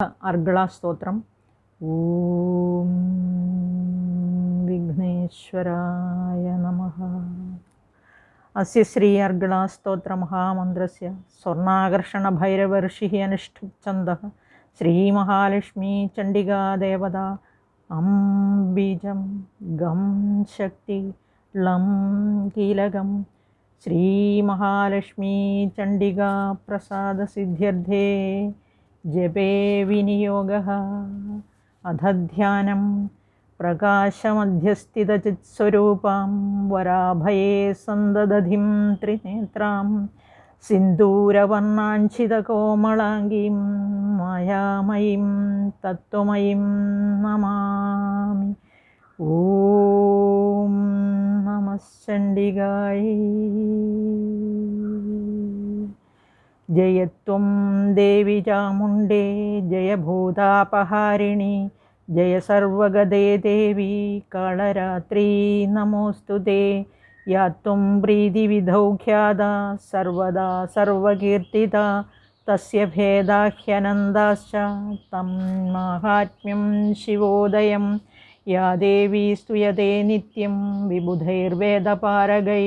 अर्गलास्तोत्रम्। ॐ विघ्नेश्वराय नमः। अस्य श्री अर्गलास्तोत्रमहामन्त्रस्य स्वर्णाकर्षणभैरवर्षिः चंडिका देवता अं बीज गम शक्ति लं प्रसाद सिद्ध्यर्थे ജപേ വിനിയോഗ. അധധ്യാനം പ്രകാശമധ്യസ്ഥിതചിത്സ്വരൂപാം വരാഭയേ സന്തതധിം ത്രിനേത്രാം സിന്ദൂരവർണാഞ്ചിതകോമളാംഗീം മായാമയീം തത്വമയീം നമാമി. ഓം നമഃ ചണ്ഡികായി. ജയത്വം ദേവി ചാമുണ്ടേ ജയഭൂതാപഹാരിണി ജയ സർവഗതേ ദേവി കാളരാത്രി നമോസ്തുതേ യാത്വം പ്രീതിവിധൗ ഖ്യാത സർവദാ സർവകീർത്തിത തസ്യ ഭേദാഹ്യനന്ദാശ്ച തം മാഹാത്മ്യം ശിവോദയം. യാ ദേവി സ്തുയതേ നിത്യം വിബുധൈർവേദപാരകൈ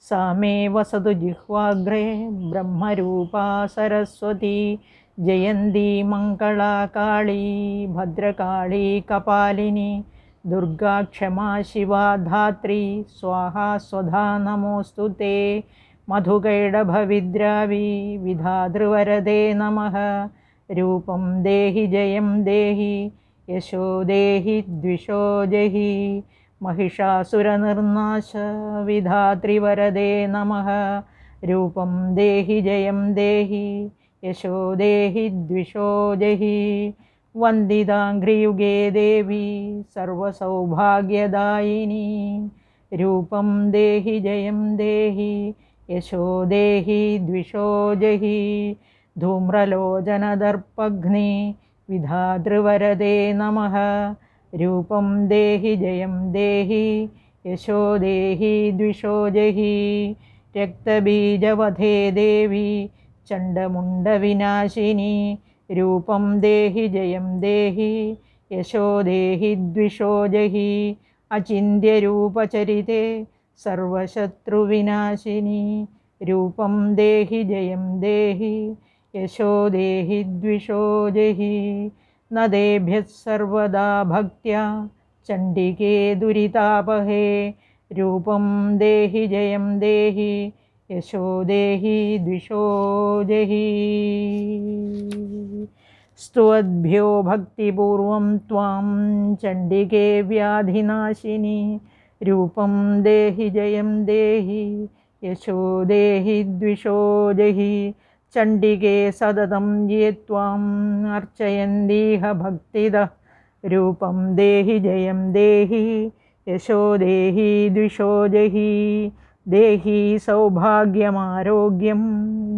सा मे वसतु जिह्वाग्रे ब्रह्मरूपा सरस्वती, जयन्ती मङ्गला काळी भद्रकाळी कपालिनी, दुर्गा क्षमा शिवा धात्री, स्वाहा स्वधा नमोऽस्तु ते मधुकैडभविद्रावी विधातृवरदे नमः, रूपं देहि, जयं देहि, यशो देहि, द्विषो जहि महिषासुरनिर्नाश विधात्रिवरदे नमः। रूपं देहि, जयं देहि, यशो देहि, द्विषो जहि। वन्दिताङ्घ्रियुगे देवी, सर्वसौभाग्यदायिनी। रूपं देहि, जयं देहि, यशो देहि, द्विषो जहि। धूम्रलोचनदर्पघ्नि विधातृवरदे नमः। रूपं देहि जयं देहि यशो देहि द्विषो जहि रक्तबीजवधे देवी चण्डमुण्डविनाशिनी रूपं देहि जयं देहि यशो देहि द्विषो जहि अचिन्त्यरूपचरिते सर्वशत्रुविनाशिनी रूपं देहि जयं देहि यशो देहि द्विषो जहि नदेभ्यः सर्वदा भक्त्या, चण्डिके दुरितापहे, रूपं देहि, जयं देहि, यशो देहि, द्विषो जहि। स्तुवद्भ्यो भक्तिपूर्वं त्वां चण्डिके व्याधिनाशिनी, रूपं देहि, जयं देहि, यशो देहि, द्विषो जहि। चण्डिके सततं ये त्वाम् अर्चयन्तीह भक्तिदः रूपं देहि जयं देहि, यशो देहि, द्विषो जहि, देहि सौभाग्यमारोग्यं,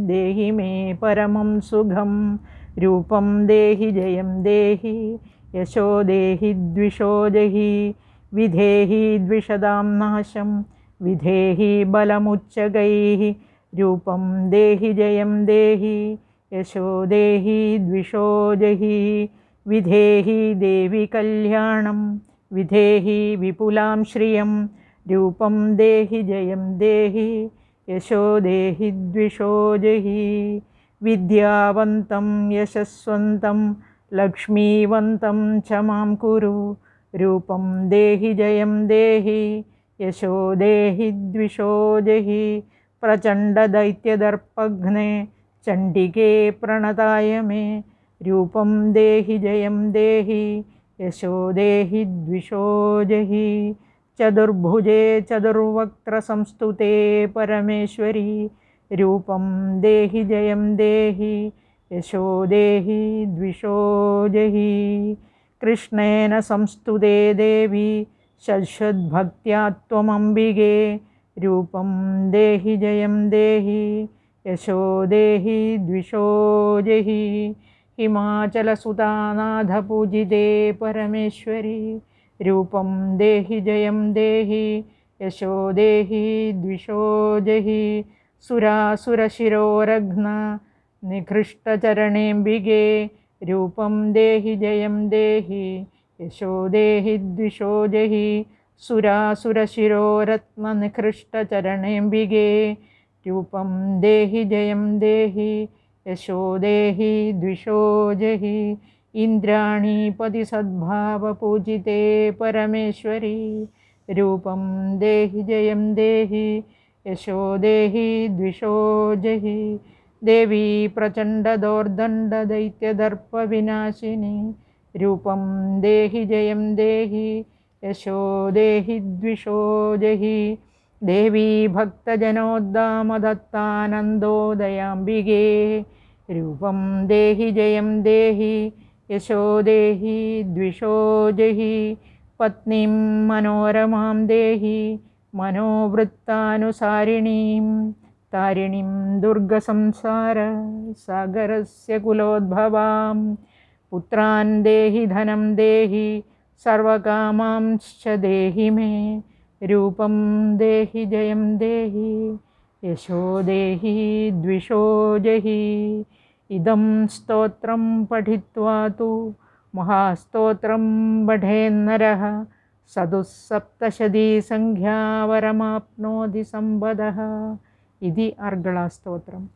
देहि मे परमं सुखं, रूपं देहि जयं देहि, यशो देहि, द्विषो जहि, विधेहि द्विषदां नाशं, विधेहि बलमुच्चगैः रूपं देहि जयं देहि, यशो देहि द्विषो जहि, विधेहि देवि कल्याणं, विधेहि विपुलां श्रियं, रूपं देहि जयं देहि, यशो देहि द्विषो जहि, विद्यावन्तं यशस्वन्तं, लक्ष्मीवन्तं च माँ कुरु, रूपं देहि जयं देहि, यशो देहि द्विषो जहि प्रचण्डदैत्यदर्पघ्ने चण्डिके प्रणताय मे। रूपं देहि, जयं देहि, यशो देहि, द्विषो जहि। चतुर्भुजे, चतुर्वक्त्रसंस्तुते परमेश्वरी। रूपं देहि, जयं देहि, यशो देहि, द्विषो जहि। कृष्णेन संस्तुते देवी शश्वद्भक्त्या त्वमम्बिगे रूपं देहि जयं देहि यशो देहि द्विषो जहि हिमाचलसुतानाथपूजिते परमेश्वरि रूपं देहि जयं देहि यशो देहि द्विषो जहि सुरासुरशिरोरघ्न निकृष्टचरणेऽम्बिगे रूपं देहि जयं देहि यशो देहि द्विषो जहि सुरासुरशिरोरत्मनिकृष्टचरणेऽम्बिगे रूपं देहि, जयं देहि, यशो देहि, द्विषो जहि इन्द्राणीपदि सद्भावपूजिते परमेश्वरी। रूपं देहि, जयं देहि, यशो देहि, द्विषो जहि, देवी प्रचण्डदोर्दण्डदैत्यदर्पविनाशिनी रूपं देहि, जयं देहि यशो देहि द्विषो जहि। देवी भक्तजनोद्दामदत्तानन्दोदयाम्बिके। रूपं देहि, जयं देहि। यशो देहि द्विषो जहि। पत्नीं मनोरमां देहि। मनोवृत्तानुसारिणीं। तारिणीं दुर्गसंसारसागरस्य कुलोद्भवां। पुत्रान् देहि, धनं देहि। सर्वकामांश्च देहि मे, रूपं देहि, जयं देहि, यशो देहि, द्विषो जहि। इदं स्तोत्रं पठित्वा तु महास्तोत्रं बढेन्नरः सङ्ख्या वरमाप्नोति सम्पदः इति अर्गलास्तोत्रम्